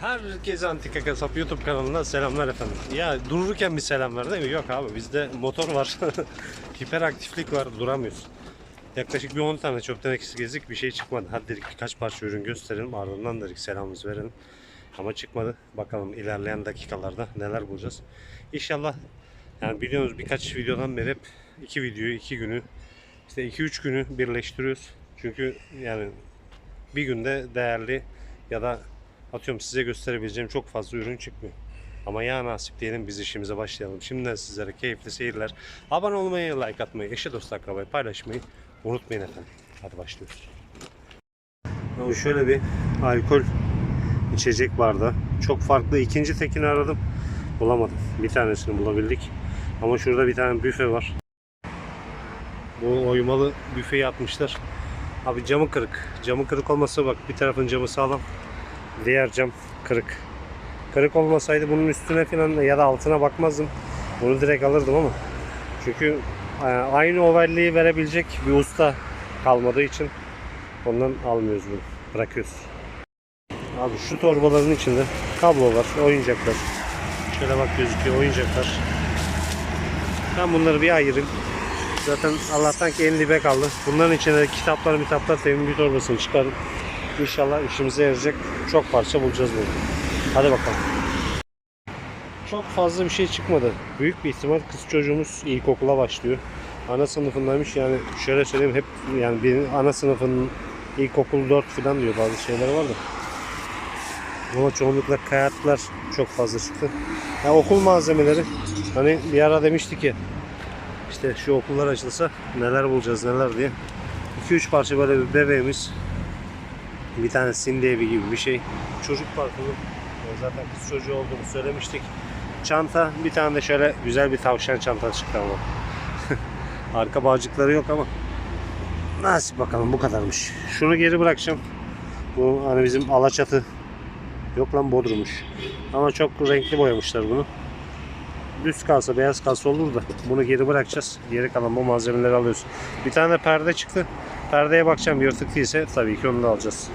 Herkese Antika Kasap YouTube kanalına selamlar efendim. Ya dururken bir selam ver değil mi? Yok abi bizde motor var. Hiperaktiflik var duramıyoruz. Yaklaşık bir 10 tane çöp tenekesi gezdik bir şey çıkmadı. Hadi dedik birkaç parça ürün gösterelim ardından dedik selamımızı verelim. Ama çıkmadı. Bakalım ilerleyen dakikalarda neler bulacağız. İnşallah yani biliyorsunuz birkaç videodan beri hep iki videoyu iki günü işte 2-3 günü birleştiriyoruz. Çünkü yani bir günde değerli ya da atıyorum size gösterebileceğim çok fazla ürün çıkmıyor. Ama ya nasip diyelim biz işimize başlayalım. Şimdiden sizlere keyifli seyirler. Abone olmayı, like atmayı, eşe dost akrabayı paylaşmayı unutmayın efendim. Hadi başlıyoruz. Ama şöyle bir alkol içecek bardağı. Çok farklı. ikinci tekini aradım. Bulamadım. Bir tanesini bulabildik. Ama şurada bir tane büfe var. Bu oymalı büfeyi atmışlar. Abi camı kırık. Camı kırık olmasa bak bir tarafın camı sağlam. Diğer cam kırık. Kırık olmasaydı bunun üstüne falan ya da altına bakmazdım. Bunu direkt alırdım ama. Çünkü e, aynı overliği verebilecek bir usta kalmadığı için ondan almıyoruz bunu. Bırakıyoruz. Abi şu torbaların içinde kablolar, oyuncaklar. Şöyle bak gözüküyor oyuncaklar. Ben bunları bir ayırayım. Zaten Allah'tan ki en dibe kaldı. Bunların içinde kitaplar, kitaplar temin bir torbasını çıkardım. İnşallah işimize yarayacak çok parça bulacağız bunu. Hadi bakalım. Çok fazla bir şey çıkmadı. Büyük bir ihtimal kız çocuğumuz ilkokula başlıyor. Ana sınıfındaymış yani şöyle söyleyeyim hep yani bir ana sınıfının ilkokul 4 falan diyor bazı şeyler var da. Ama çoğunlukla kağıtlar çok fazla çıktı. Ya okul malzemeleri hani bir ara demiştik ya işte şu okullar açılsa neler bulacağız neler diye. 2-3 parça böyle bir bebeğimiz bir tane Cindy evi gibi bir şey. Çocuk parkının zaten kız çocuğu olduğunu söylemiştik. Çanta bir tane de şöyle güzel bir tavşan çanta çıktı ama. Arka bağcıkları yok ama. Nasip bakalım bu kadarmış. Şunu geri bırakacağım. Bu hani bizim Alaçatı yok lan Bodrum'muş. Ama çok renkli boyamışlar bunu. Düz kalsa beyaz kalsa olur da bunu geri bırakacağız. Geri kalan bu malzemeleri alıyoruz. Bir tane perde çıktı. Perdeye bakacağım yırtık değilse tabii ki onu da alacağız.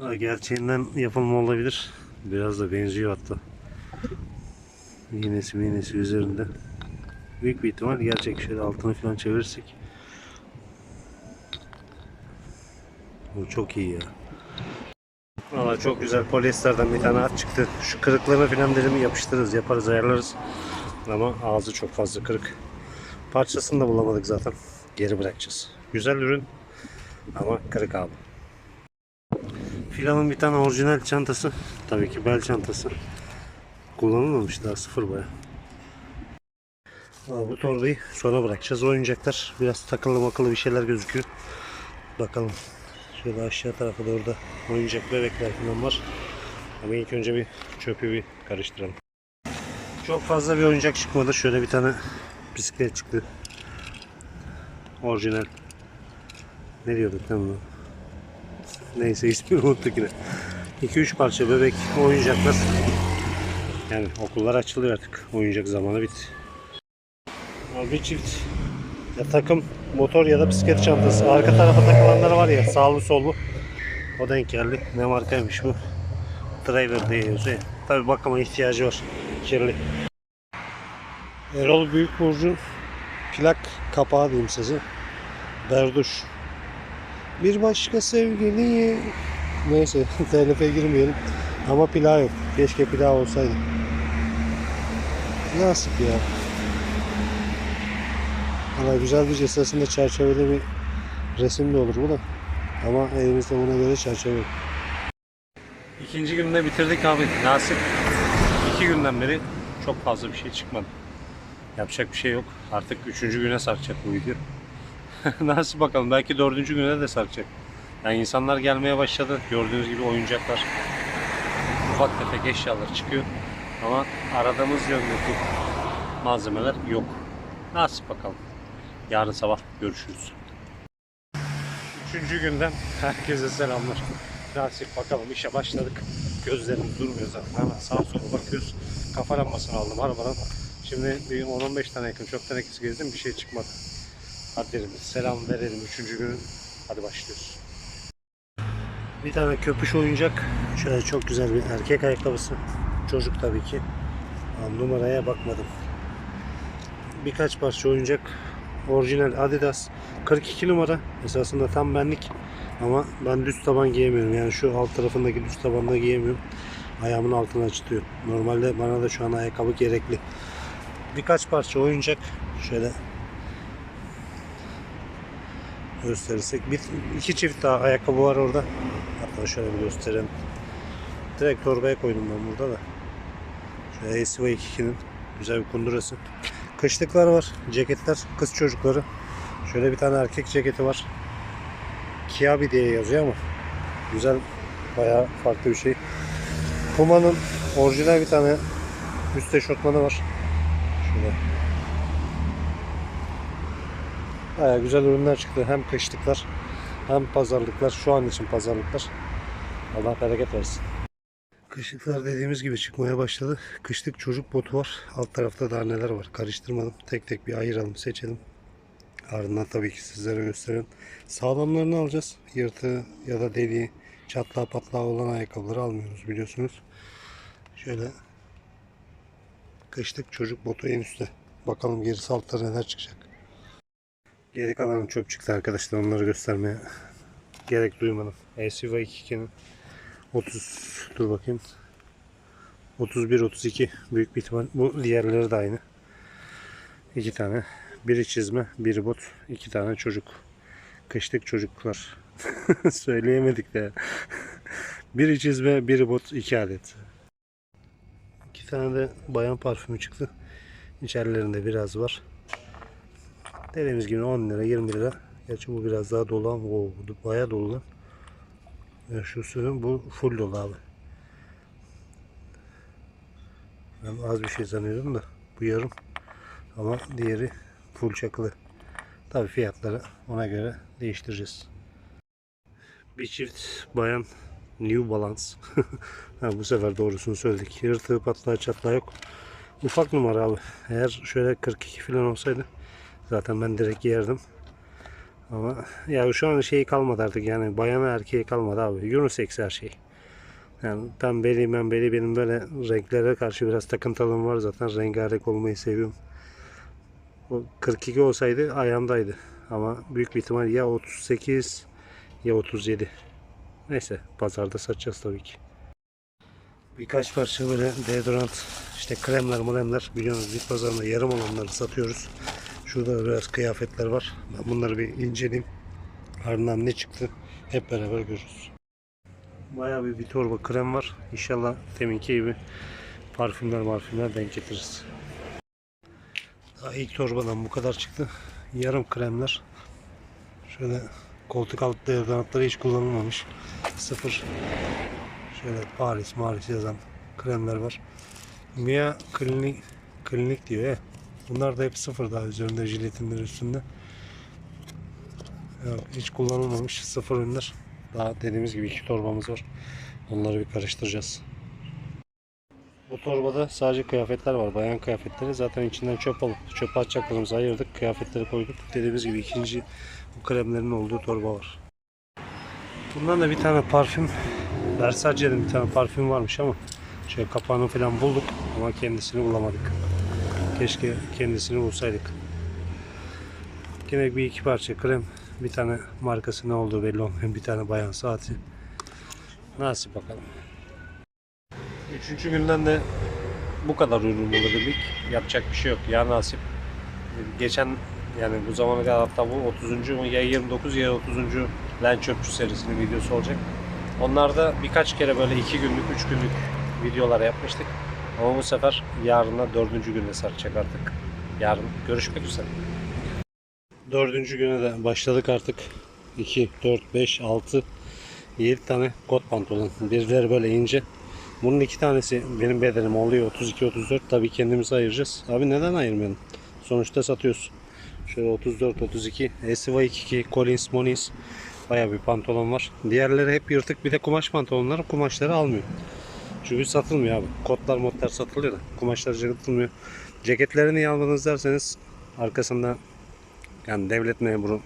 Ha, Gerçeğinden yapılma olabilir. Biraz da benziyor hatta. İğnesi iğnesi üzerinde. Büyük bir ihtimal gerçek. Şöyle altını falan çevirirsek. Bu çok iyi ya. Valla çok güzel polyesterden bir tane at çıktı. Şu kırıklarını falan dedim yapıştırırız, yaparız, ayarlarız. Ama ağzı çok fazla kırık. Parçasını da bulamadık zaten. Geri bırakacağız. Güzel ürün ama kırık abi. Filanın bir tane orijinal çantası. Tabii ki bel çantası. Kullanılmamış daha sıfır baya. Aa, Bu torbayı sonra bırakacağız. Oyuncaklar biraz takılı makılı bir şeyler gözüküyor. Bakalım. Şöyle aşağı doğru da oyuncak bebekler falan var. Ama ilk önce bir çöpü bir karıştıralım. Çok fazla bir oyuncak çıkmadı. Şöyle bir tane bisiklet çıktı. Orijinal. Ne diyorduk lan bunu? Neyse ismini unuttuk yine. 2-3 parça bebek oyuncaklar. Yani okullar açılıyor artık. Oyuncak zamanı. Abi Bir çift ya takım motor ya da bisiklet çantası. Arka tarafa takılanlar var ya sağlı sollu. O denk geldi. Ne markaymış bu? Trailer diye yazıyor. Tabi bakıma ihtiyacı var. Kirli. Erol Büyükburcu'nun plak kapağı diyeyim size. Berduş. Bir başka sevgili. Neyse telife girmeyelim. Ama plağı yok. Keşke plağı olsaydı. Nasip ya. Valla güzel bir esasında çerçeveli bir resim de olur bu da. Ama elimizde buna göre çerçeve yok. İkinci günde bitirdik abi. Nasip iki günden beri çok fazla bir şey çıkmadı. Yapacak bir şey yok. Artık üçüncü güne sarkacak bu video. Nasıl bakalım belki dördüncü güne de sarkacak. Yani insanlar gelmeye başladı. Gördüğünüz gibi oyuncaklar, ufak tefek eşyalar çıkıyor. Ama aradığımız yöndeki malzemeler yok. Nasip bakalım. Yarın sabah görüşürüz. Üçüncü günden herkese selamlar. Nasip bakalım işe başladık. Gözlerimiz durmuyor zaten. Hemen sağa sola bakıyoruz. Kafa lambasını aldım arabadan. Şimdi bir 10-15 tane yakın çok tenekesi gezdim bir şey çıkmadı. Hadi dedim selam verelim üçüncü günün. Hadi başlıyoruz. Bir tane köpüş oyuncak. Şöyle çok güzel bir erkek ayakkabısı. Çocuk tabii ki. Numaraya bakmadım. Birkaç parça oyuncak. Orijinal Adidas. 42 numara. Esasında tam benlik. Ama ben düz taban giyemiyorum. Yani şu alt tarafındaki düz tabanda giyemiyorum. Ayağımın altına çıtıyor. Normalde bana da şu an ayakkabı gerekli. Birkaç parça oyuncak. Şöyle gösterirsek. Bir, iki çift daha ayakkabı var orada. Hatta şöyle bir gösterelim. Direkt torbaya koydum ben burada da. Şöyle ACV 22'nin güzel bir kundurası. Kışlıklar var. Ceketler. Kız çocukları. Şöyle bir tane erkek ceketi var. Kiabi diye yazıyor ama güzel bayağı farklı bir şey. Puma'nın orijinal bir tane üst eşortmanı var. Şöyle. Bayağı güzel ürünler çıktı. Hem kışlıklar hem pazarlıklar. Şu an için pazarlıklar. Allah bereket versin. Kışlıklar dediğimiz gibi çıkmaya başladı. Kışlık çocuk botu var. Alt tarafta daha neler var. Karıştırmadım. Tek tek bir ayıralım, seçelim. Ardından tabii ki sizlere gösterelim. Sağlamlarını alacağız. Yırtığı ya da deliği, çatlağı patlağı olan ayakkabıları almıyoruz biliyorsunuz. Şöyle kışlık çocuk botu en üstte. Bakalım gerisi altta neler çıkacak. Geri kalan çöp çıktı arkadaşlar. Onları göstermeye gerek duymadım. ACV 22'nin 30 dur bakayım. 31 32 büyük bir ihtimal. Bu diğerleri de aynı. İki tane. Biri çizme, biri bot, iki tane çocuk. Kışlık çocuklar. Söyleyemedik de. biri çizme, biri bot, iki adet. İki tane de bayan parfümü çıktı. İçerilerinde biraz var. Dediğimiz gibi 10 lira 20 lira. Gerçi bu biraz daha dolu ama o bayağı dolu. Şu sürüm bu full dolu abi. Ben az bir şey sanıyordum da bu yarım. Ama diğeri full çakılı. Tabi fiyatları ona göre değiştireceğiz. Bir çift bayan New Balance. bu sefer doğrusunu söyledik. Yırtığı patlağı çatlağı yok. Ufak numara abi. Eğer şöyle 42 falan olsaydı zaten ben direkt giyerdim. Ama ya şu an şey kalmadı artık yani bayana erkeği kalmadı abi. Unisex her şey. Yani pembeli membeli benim böyle renklere karşı biraz takıntılığım var zaten. Rengarenk olmayı seviyorum. O 42 olsaydı ayağımdaydı. Ama büyük bir ihtimal ya 38 ya 37. Neyse pazarda satacağız tabii ki. Birkaç parça böyle deodorant, işte kremler, molemler biliyorsunuz bit pazarında yarım olanları satıyoruz. Şurada biraz kıyafetler var. Ben bunları bir inceleyeyim. Ardından ne çıktı hep beraber görürüz. Bayağı bir, bir torba krem var. İnşallah teminki gibi parfümler marfümler denk getiririz. Daha ilk torbadan bu kadar çıktı. Yarım kremler. Şöyle koltuk altı deodorantları hiç kullanılmamış. Sıfır. Şöyle Paris, Maris yazan kremler var. Mia Klinik, klinik diyor ya. Bunlar da hep sıfır daha üzerinde jiletin bir üstünde. Yok, hiç kullanılmamış sıfır ürünler. Daha dediğimiz gibi iki torbamız var. Onları bir karıştıracağız. Bu torbada sadece kıyafetler var. Bayan kıyafetleri. Zaten içinden çöp alıp çöpe atacaklarımızı ayırdık. Kıyafetleri koyduk. Dediğimiz gibi ikinci bu kremlerin olduğu torba var. Bundan da bir tane parfüm. Versace'nin bir tane parfüm varmış ama şöyle kapağını falan bulduk ama kendisini bulamadık. Keşke kendisini bulsaydık. Yine bir iki parça krem. Bir tane markası ne olduğu belli olmayan bir tane bayan saati. Nasip bakalım. Üçüncü günden de bu kadar ürün bulabildik. Yapacak bir şey yok. Ya nasip. Geçen yani bu zamana kadar hatta bu 30. mu ya 29 ya 30. Len Çöpçü serisinin videosu olacak. Onlarda birkaç kere böyle 2 günlük, 3 günlük videolar yapmıştık. Ama bu sefer yarına dördüncü günde saracak artık. Yarın görüşmek üzere. Dördüncü güne de başladık artık. 2, 4, 5, 6, 7 tane kot pantolon. Birileri böyle ince. Bunun iki tanesi benim bedenim oluyor 32-34. Tabii kendimizi ayıracağız. Abi neden ayırmayalım? Sonuçta satıyoruz. Şöyle 34-32. SY 22 Collins Moniz. Baya bir pantolon var. Diğerleri hep yırtık. Bir de kumaş pantolonları. Kumaşları almıyor. Çünkü satılmıyor abi. Kotlar modlar satılıyor da. Kumaşlar satılmıyor. Ceketlerini almadınız derseniz arkasında yani devlet memuru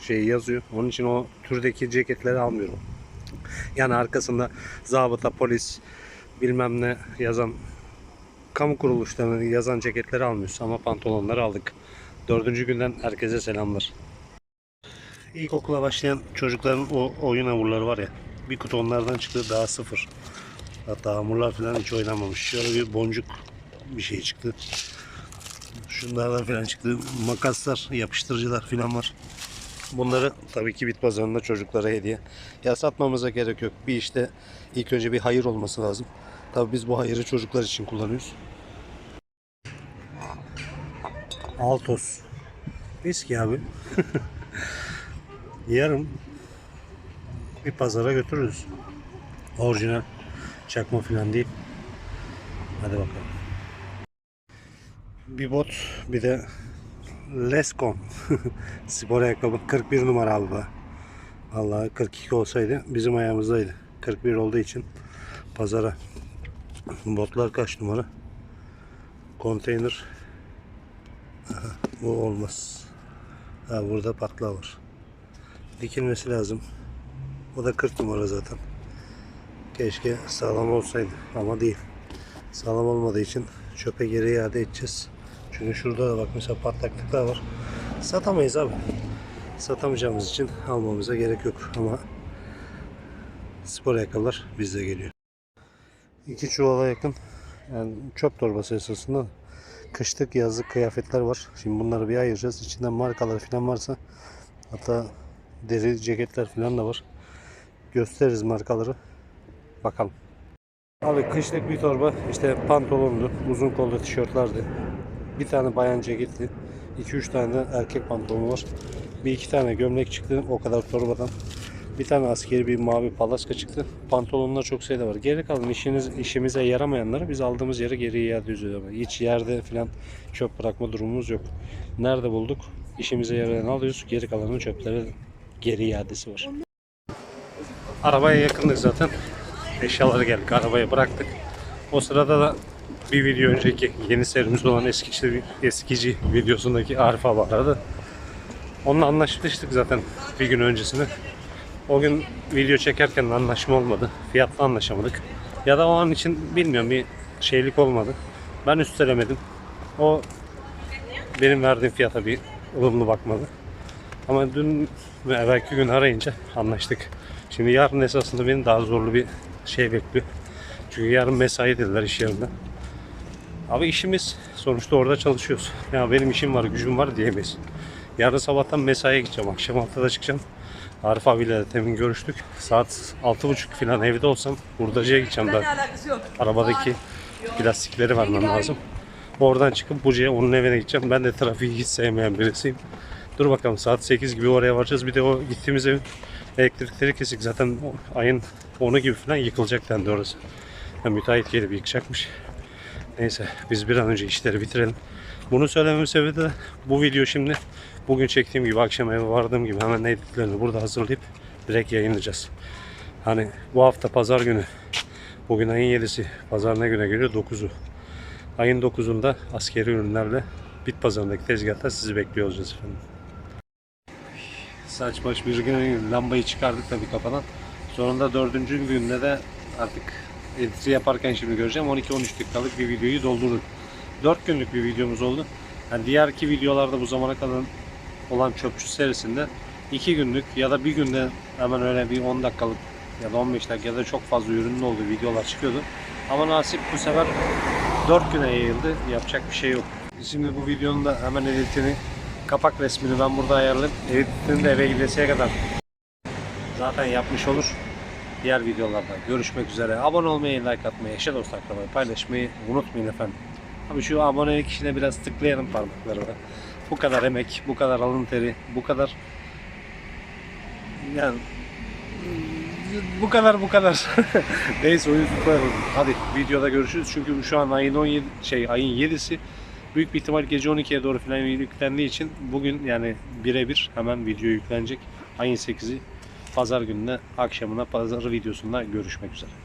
şeyi yazıyor. Onun için o türdeki ceketleri almıyorum. Yani arkasında zabıta, polis, bilmem ne yazan kamu kuruluşlarının yazan ceketleri almıyoruz ama pantolonları aldık. Dördüncü günden herkese selamlar. İlkokula başlayan çocukların o oyun hamurları var ya bir kutu onlardan çıktı daha sıfır. Hatta hamurlar falan hiç oynamamış. Şöyle bir boncuk bir şey çıktı. Şunlardan falan çıktı. Makaslar, yapıştırıcılar falan var. Bunları tabii ki bit pazarında çocuklara hediye. Ya satmamıza gerek yok. Bir işte ilk önce bir hayır olması lazım. Tabii biz bu hayırı çocuklar için kullanıyoruz. Altos. Eski abi. Yarın bir pazara götürürüz. Orijinal çakma falan değil. Hadi bakalım. Bir bot bir de Lescon spor ayakkabı 41 numara bu. Vallahi 42 olsaydı bizim ayağımızdaydı. 41 olduğu için pazara. Botlar kaç numara? Konteyner. Bu olmaz. Ha, burada patla var. Dikilmesi lazım. O da 40 numara zaten. Keşke sağlam olsaydı ama değil. Sağlam olmadığı için çöpe geri iade edeceğiz. Çünkü şurada da bak mesela patlaklıklar var. Satamayız abi. Satamayacağımız için almamıza gerek yok ama spor ayakkabılar bizde geliyor. İki çuvala yakın yani çöp torbası esasında kışlık yazlık kıyafetler var. Şimdi bunları bir ayıracağız. İçinden markalar falan varsa hatta deri ceketler falan da var. Gösteririz markaları. Bakalım. Abi kışlık bir torba işte pantolonlu, uzun kollu tişörtlerdi. Bir tane bayan ceketli. 2-3 tane de erkek pantolonu var. Bir iki tane gömlek çıktı o kadar torbadan. Bir tane askeri bir mavi palaska çıktı. Pantolonlar çok sayıda var. Geri kalan işiniz, işimize yaramayanları biz aldığımız yere geri iade ediyoruz. Hiç yerde falan çöp bırakma durumumuz yok. Nerede bulduk? İşimize yarayan alıyoruz. Geri kalanın çöplere geri iadesi var. Arabaya yakındık zaten. Eşyaları geldik. Arabaya bıraktık. O sırada da bir video önceki yeni serimiz olan eskici, eskici videosundaki Arif abi aradı. Onunla anlaşmıştık zaten bir gün öncesine. O gün video çekerken anlaşma olmadı. Fiyatla anlaşamadık. Ya da o an için bilmiyorum bir şeylik olmadı. Ben üstelemedim. O benim verdiğim fiyata bir ılımlı bakmadı. Ama dün ve evvelki gün arayınca anlaştık. Şimdi yarın esasında beni daha zorlu bir şey bekliyor. Çünkü yarın mesai dediler iş yerinde. Abi işimiz sonuçta orada çalışıyoruz. Ya benim işim var, gücüm var diyemeyiz. Yarın sabahtan mesaiye gideceğim. Akşam 6'da çıkacağım. Arif abiyle de temin görüştük. Saat 6.30 falan evde olsam hurdacıya gideceğim yok. arabadaki plastikleri vermem lazım. Oradan çıkıp Buca'ya onun evine gideceğim. Ben de trafiği hiç sevmeyen birisiyim. Dur bakalım saat 8 gibi oraya varacağız. Bir de o gittiğimiz evin elektrikleri kesik. Zaten ayın 10'u gibi falan yıkılacak dendi orası. Yani müteahhit gelip yıkacakmış. Neyse biz bir an önce işleri bitirelim. Bunu söylememin sebebi de bu video şimdi bugün çektiğim gibi akşam eve vardığım gibi hemen editlerini burada hazırlayıp direkt yayınlayacağız. Hani bu hafta pazar günü bugün ayın 7'si pazar ne güne geliyor 9'u. Ayın 9'unda askeri ürünlerle bit pazarındaki tezgahta sizi bekliyor olacağız efendim. Saç baş bir lambayı çıkardık tabii kafadan. Sonunda dördüncü günde de artık editi yaparken şimdi göreceğim 12-13 dakikalık bir videoyu doldurduk. 4 günlük bir videomuz oldu. Yani diğer iki videolarda bu zamana kadar olan çöpçü serisinde 2 günlük ya da bir günde hemen öyle bir 10 dakikalık ya da 15 dakika ya da çok fazla ürünün olduğu videolar çıkıyordu. Ama nasip bu sefer 4 güne yayıldı. Yapacak bir şey yok. Şimdi bu videonun da hemen editini kapak resmini ben burada ayarlayıp editini de eve gidesiye kadar zaten yapmış olur. Diğer videolarda görüşmek üzere. Abone olmayı, like atmayı, eşe dost akrabayı paylaşmayı unutmayın efendim. Abi şu abonelik işine biraz tıklayalım parmaklarına. Bu kadar emek, bu kadar alın teri, bu kadar yani bu kadar bu kadar. Neyse oyun tutmayalım. Hadi videoda görüşürüz. Çünkü şu an ayın 17 şey ayın 7'si büyük bir ihtimal gece 12'ye doğru falan yüklendiği için bugün yani birebir hemen video yüklenecek. Ayın 8'i pazar gününe akşamına pazar videosunda görüşmek üzere.